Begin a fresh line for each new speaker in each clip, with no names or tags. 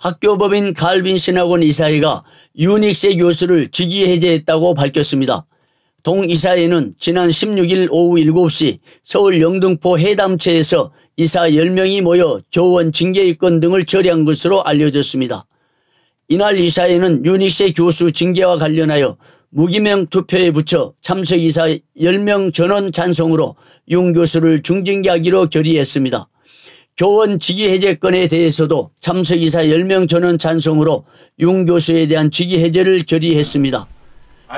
학교법인 갈빈 신학원 이사회가 유닉세 교수를 직위 해제했다고 밝혔습니다. 동 이사회는 지난 16일 오후 7시 서울 영등포 해담체에서 이사 10명이 모여 교원 징계입건 등을 처리한 것으로 알려졌습니다. 이날 이사회는 유닉세 교수 징계와 관련하여 무기명 투표에 붙여 참석 이사 10명 전원 찬성으로 윤 교수를 중징계하기로 결의했습니다. 교원 직위 해제 건에 대해서도 참석이사 10명 전원 찬성으로 윤 교수에 대한 직위 해제를 결의했습니다.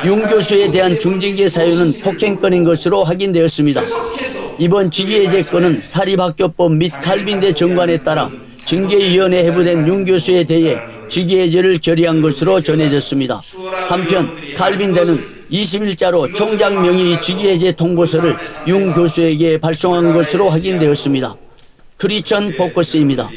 윤 교수에 대한 중징계 사유는 폭행건인 것으로 확인되었습니다. 이번 직위 해제 건은 사립학교법 및 칼빈대 정관에 따라 징계위원회 해부된 윤 교수에 대해 직위해제를 결의한 것으로 전해졌습니다. 한편 칼빈대는 20일자로 총장 명의 직위해제 통보서를 윤 교수에게 발송한 것으로 확인되었습니다. 크리천 포커스입니다.